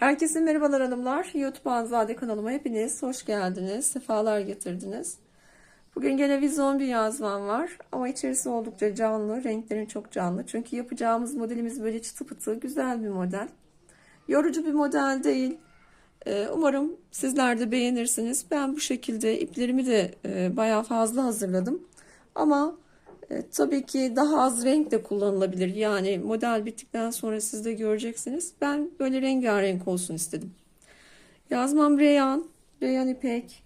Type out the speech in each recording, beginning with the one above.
Herkese merhabalar hanımlar. YouTube Anzade kanalıma hepiniz hoş geldiniz. Sefalar getirdiniz. Bugün gene bir yazmam var. Ama içerisi oldukça canlı. Renklerin çok canlı. Çünkü yapacağımız modelimiz böyle çıtı pıtı güzel bir model. Yorucu bir model değil. Ee, Umarım sizler de beğenirsiniz. Ben bu şekilde iplerimi de e, bayağı fazla hazırladım. Ama e, tabii ki daha az renk de kullanılabilir. Yani model bittikten sonra siz de göreceksiniz. Ben böyle rengarenk olsun istedim. Yazmam reyan, reyan ipek.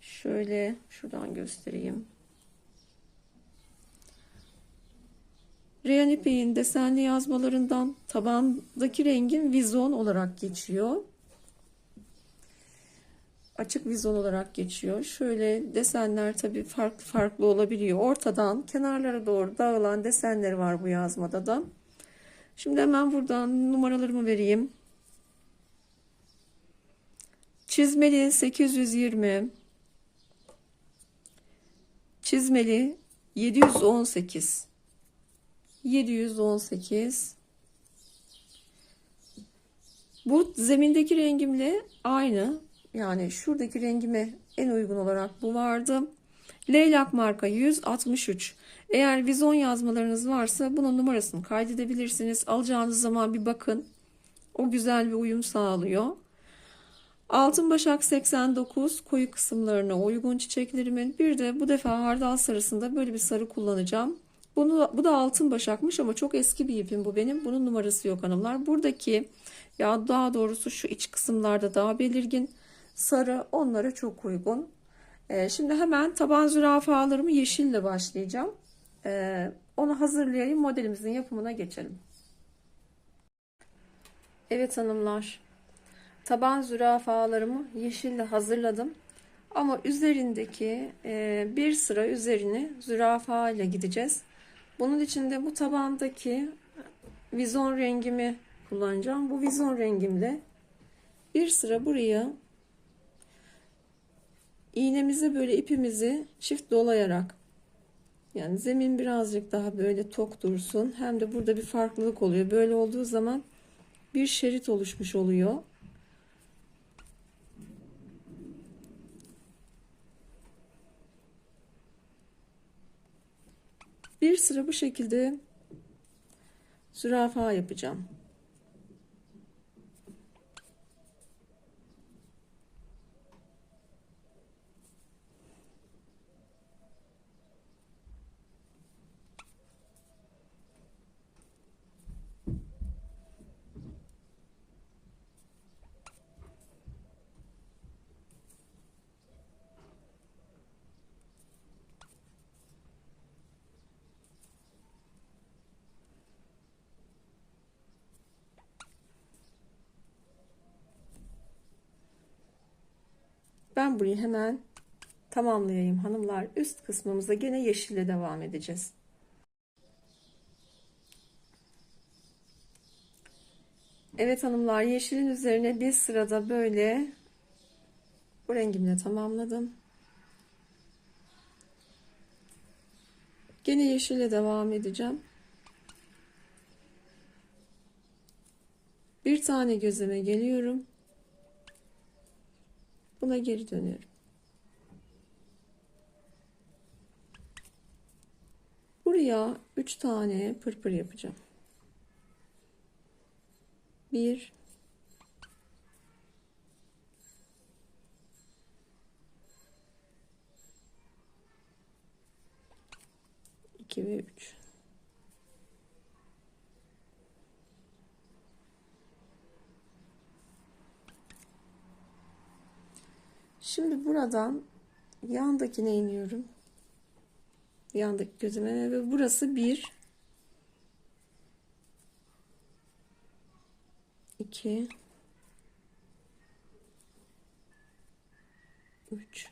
Şöyle şuradan göstereyim. Reyan ipeğin desenli yazmalarından tabandaki rengim vizon olarak geçiyor açık vizon olarak geçiyor. Şöyle desenler tabii farklı farklı olabiliyor. Ortadan kenarlara doğru dağılan desenleri var bu yazmada da. Şimdi hemen buradan numaralarımı vereyim. Çizmeli 820 Çizmeli 718 718 Bu zemindeki rengimle aynı yani şuradaki rengime en uygun olarak bu vardı. Leylak marka 163. Eğer vizon yazmalarınız varsa bunun numarasını kaydedebilirsiniz. Alacağınız zaman bir bakın. O güzel bir uyum sağlıyor. Altın başak 89 koyu kısımlarına uygun çiçeklerimin. Bir de bu defa hardal sarısında böyle bir sarı kullanacağım. Bunu, bu da altın başakmış ama çok eski bir ipim bu benim. Bunun numarası yok hanımlar. Buradaki ya daha doğrusu şu iç kısımlarda daha belirgin sarı onlara çok uygun. Ee, şimdi hemen taban zürafalarımı yeşille başlayacağım. Ee, onu hazırlayayım modelimizin yapımına geçelim. Evet hanımlar taban zürafalarımı yeşille hazırladım. Ama üzerindeki e, bir sıra üzerini zürafa ile gideceğiz. Bunun için de bu tabandaki vizon rengimi kullanacağım. Bu vizon rengimle bir sıra buraya iğnemizi böyle ipimizi çift dolayarak yani zemin birazcık daha böyle tok dursun. Hem de burada bir farklılık oluyor. Böyle olduğu zaman bir şerit oluşmuş oluyor. Bir sıra bu şekilde zürafa yapacağım. Ben burayı hemen tamamlayayım hanımlar. Üst kısmımıza gene yeşille devam edeceğiz. Evet hanımlar yeşilin üzerine bir sırada böyle bu rengimle tamamladım. Gene yeşille devam edeceğim. Bir tane gözeme geliyorum. Buna geri dönüyorum. Buraya 3 tane pırpır yapacağım. 1 2 ve 3 Şimdi buradan yandakine iniyorum. Yandaki gözüme ve burası 1 2 3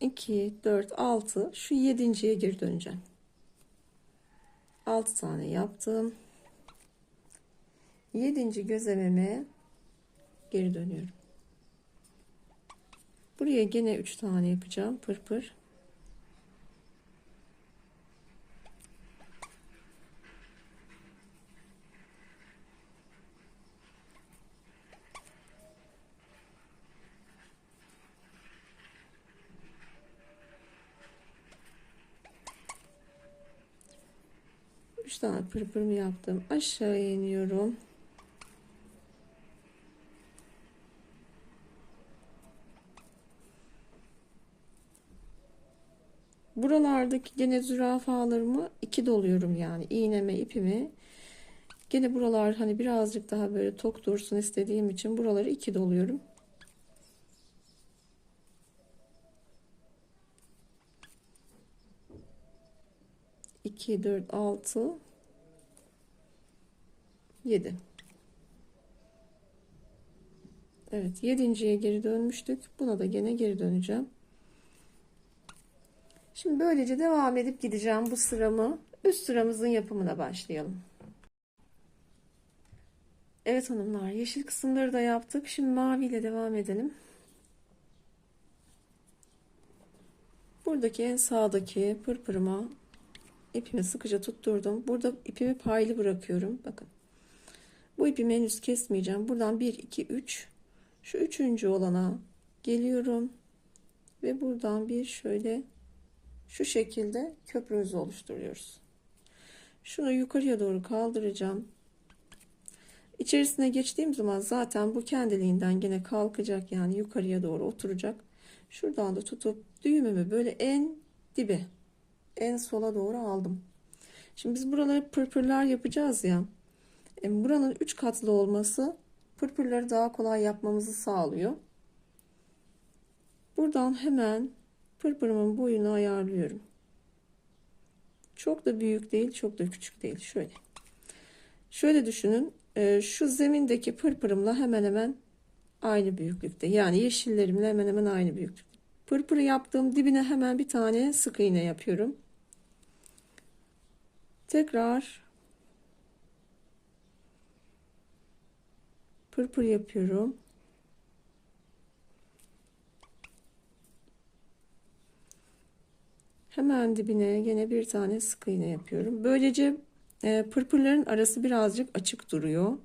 2, 4, 6 şu yedinciye geri döneceğim. 6 tane yaptım. Yedinci gözlememe geri dönüyorum. Buraya gene 3 tane yapacağım. Pır pır. Üç tane pırpırımı yaptım. Aşağıya iniyorum. Buralardaki gene zürafalarımı iki doluyorum yani iğneme ipimi. Gene buralar hani birazcık daha böyle tok dursun istediğim için buraları iki doluyorum. İki, dört, altı, yedi. Evet, yedinciye geri dönmüştük. Buna da gene geri döneceğim. Şimdi böylece devam edip gideceğim bu sıramı. Üst sıramızın yapımına başlayalım. Evet hanımlar yeşil kısımları da yaptık. Şimdi mavi ile devam edelim. Buradaki en sağdaki pırpırıma ipimi sıkıca tutturdum. Burada ipimi paylı bırakıyorum. Bakın. Bu ipimi henüz kesmeyeceğim. Buradan 1, 2, 3. Şu üçüncü olana geliyorum. Ve buradan bir şöyle şu şekilde köprümüzü oluşturuyoruz. Şunu yukarıya doğru kaldıracağım. İçerisine geçtiğim zaman zaten bu kendiliğinden yine kalkacak yani yukarıya doğru oturacak. Şuradan da tutup düğümümü böyle en dibe en sola doğru aldım. Şimdi biz buraları pırpırlar yapacağız ya. E, buranın 3 katlı olması pırpırları daha kolay yapmamızı sağlıyor. Buradan hemen pırpırımın boyunu ayarlıyorum. Çok da büyük değil, çok da küçük değil. Şöyle. Şöyle düşünün. E, şu zemindeki pırpırımla hemen hemen aynı büyüklükte. Yani yeşillerimle hemen hemen aynı büyüklükte. Pırpırı yaptığım dibine hemen bir tane sık iğne yapıyorum. Tekrar pırpır yapıyorum. Hemen dibine yine bir tane sık iğne yapıyorum. Böylece e, pırpırların arası birazcık açık duruyor.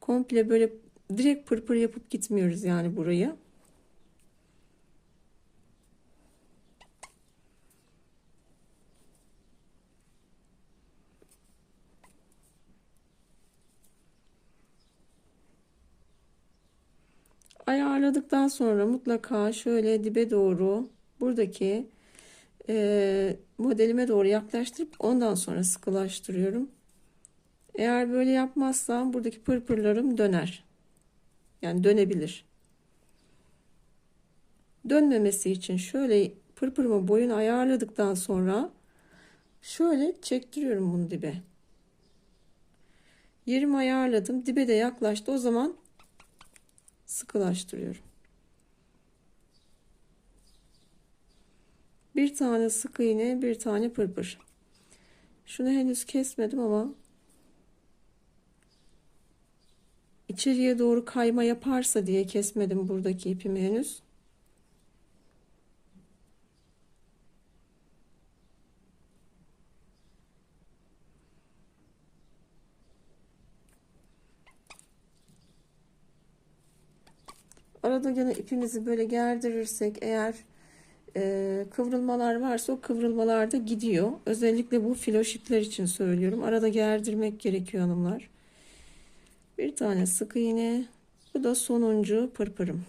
Komple böyle direkt pırpır yapıp gitmiyoruz yani burayı. Ayarladıktan sonra mutlaka şöyle dibe doğru buradaki e, modelime doğru yaklaştırıp ondan sonra sıkılaştırıyorum. Eğer böyle yapmazsam buradaki pırpırlarım döner. Yani dönebilir. Dönmemesi için şöyle pırpırımı boyunu ayarladıktan sonra şöyle çektiriyorum bunu dibe. Yerimi ayarladım. Dibe de yaklaştı. O zaman sıkılaştırıyorum. Bir tane sık iğne, bir tane pırpır. Şunu henüz kesmedim ama içeriye doğru kayma yaparsa diye kesmedim buradaki ipimi henüz. Arada gene ipimizi böyle gerdirirsek eğer e, kıvrılmalar varsa o kıvrılmalar da gidiyor. Özellikle bu filoşipler için söylüyorum. Arada gerdirmek gerekiyor hanımlar. Bir tane sık iğne. Bu da sonuncu pırpırım.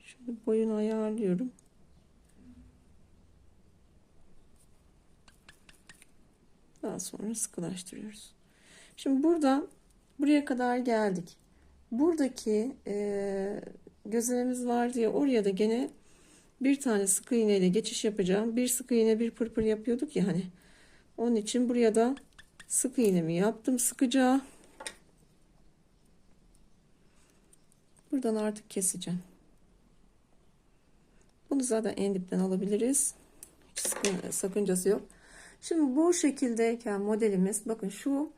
Şöyle boyunu ayarlıyorum. Daha sonra sıkılaştırıyoruz. Şimdi burada buraya kadar geldik. Buradaki e, gözlememiz var diye oraya da gene bir tane sık iğne ile geçiş yapacağım. Bir sık iğne bir pırpır yapıyorduk ya hani. Onun için buraya da sık iğnemi yaptım sıkıca. Buradan artık keseceğim. Bunu zaten en dipten alabiliriz. Hiç sakıncası yok. Şimdi bu şekildeyken modelimiz bakın şu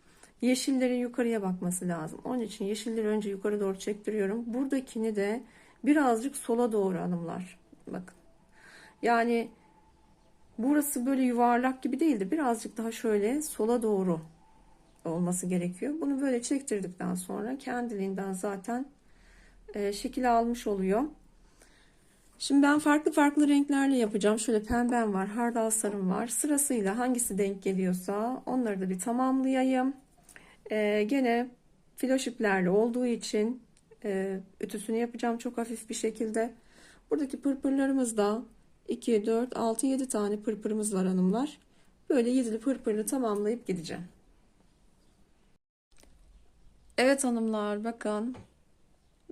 yeşillerin yukarıya bakması lazım. Onun için yeşilleri önce yukarı doğru çektiriyorum. Buradakini de birazcık sola doğru hanımlar. Bakın. Yani burası böyle yuvarlak gibi değil de birazcık daha şöyle sola doğru olması gerekiyor. Bunu böyle çektirdikten sonra kendiliğinden zaten e, şekil almış oluyor. Şimdi ben farklı farklı renklerle yapacağım. Şöyle pembem var, hardal sarım var. Sırasıyla hangisi denk geliyorsa onları da bir tamamlayayım. Ee, gene filoş iplerle olduğu için e, ütüsünü yapacağım çok hafif bir şekilde. Buradaki pırpırlarımız da 2, 4, 6, 7 tane pırpırımız var hanımlar. Böyle yedili pırpırını tamamlayıp gideceğim. Evet hanımlar bakın.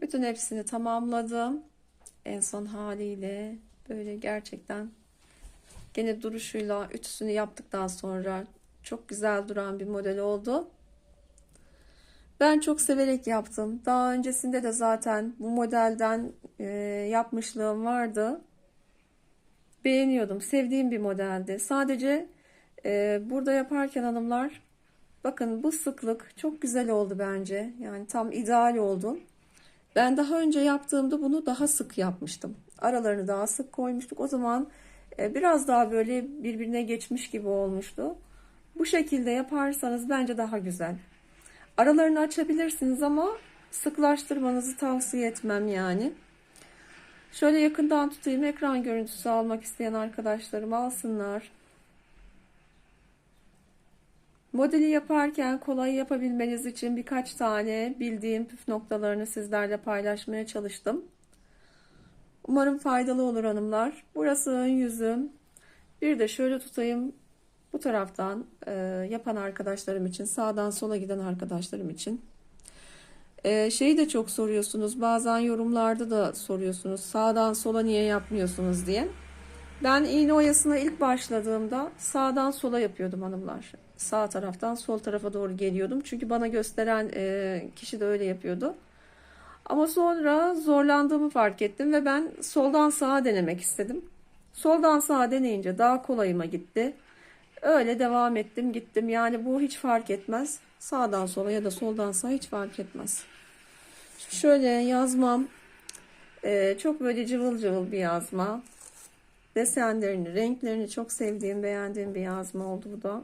Bütün hepsini tamamladım. En son haliyle böyle gerçekten gene duruşuyla ütüsünü yaptıktan sonra çok güzel duran bir model oldu. Ben çok severek yaptım. Daha öncesinde de zaten bu modelden e, yapmışlığım vardı. Beğeniyordum. Sevdiğim bir modeldi. Sadece e, burada yaparken hanımlar bakın bu sıklık çok güzel oldu bence. Yani tam ideal oldu. Ben daha önce yaptığımda bunu daha sık yapmıştım. Aralarını daha sık koymuştuk. O zaman e, biraz daha böyle birbirine geçmiş gibi olmuştu. Bu şekilde yaparsanız bence daha güzel. Aralarını açabilirsiniz ama sıklaştırmanızı tavsiye etmem yani. Şöyle yakından tutayım. Ekran görüntüsü almak isteyen arkadaşlarım alsınlar. Modeli yaparken kolay yapabilmeniz için birkaç tane bildiğim püf noktalarını sizlerle paylaşmaya çalıştım. Umarım faydalı olur hanımlar. Burası ön yüzüm. Bir de şöyle tutayım. Bu taraftan e, yapan arkadaşlarım için, sağdan sola giden arkadaşlarım için. E, şeyi de çok soruyorsunuz. Bazen yorumlarda da soruyorsunuz. Sağdan sola niye yapmıyorsunuz diye. Ben iğne oyasına ilk başladığımda sağdan sola yapıyordum hanımlar. Sağ taraftan sol tarafa doğru geliyordum. Çünkü bana gösteren e, kişi de öyle yapıyordu. Ama sonra zorlandığımı fark ettim ve ben soldan sağa denemek istedim. Soldan sağa deneyince daha kolayıma gitti. Öyle devam ettim gittim. Yani bu hiç fark etmez. Sağdan sola ya da soldan sağa hiç fark etmez. Şöyle yazmam e, çok böyle cıvıl cıvıl bir yazma. Desenlerini, renklerini çok sevdiğim, beğendiğim bir yazma oldu bu da.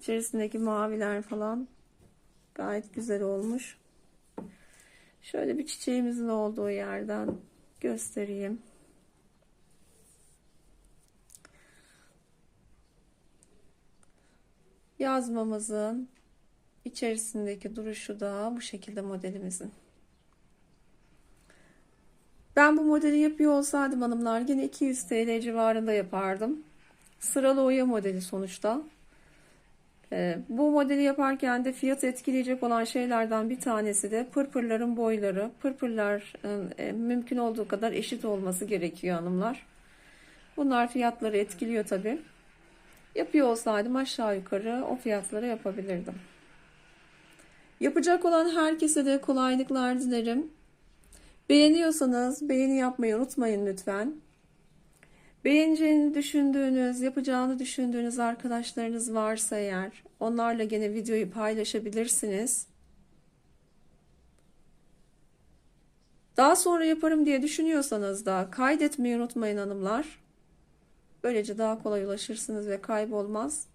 İçerisindeki maviler falan gayet güzel olmuş. Şöyle bir çiçeğimizin olduğu yerden göstereyim. Yazmamızın içerisindeki duruşu da bu şekilde modelimizin. Ben bu modeli yapıyor olsaydım hanımlar yine 200 TL civarında yapardım. Sıralı oya modeli sonuçta. Ee, bu modeli yaparken de fiyat etkileyecek olan şeylerden bir tanesi de pırpırların boyları. Pırpırlar e, mümkün olduğu kadar eşit olması gerekiyor hanımlar. Bunlar fiyatları etkiliyor tabi. Yapıyor olsaydım aşağı yukarı o fiyatlara yapabilirdim. Yapacak olan herkese de kolaylıklar dilerim. Beğeniyorsanız beğeni yapmayı unutmayın lütfen. Beğeneceğini düşündüğünüz, yapacağını düşündüğünüz arkadaşlarınız varsa eğer onlarla gene videoyu paylaşabilirsiniz. Daha sonra yaparım diye düşünüyorsanız da kaydetmeyi unutmayın hanımlar. Böylece daha kolay ulaşırsınız ve kaybolmaz.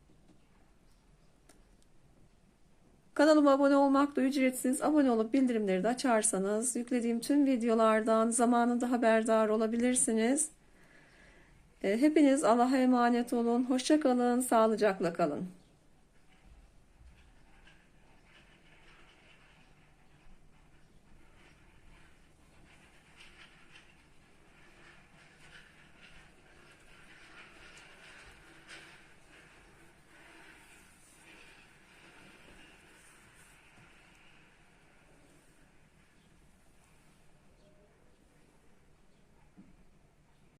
Kanalıma abone olmak da ücretsiz. Abone olup bildirimleri de açarsanız yüklediğim tüm videolardan zamanında haberdar olabilirsiniz. Hepiniz Allah'a emanet olun. Hoşça kalın, sağlıcakla kalın.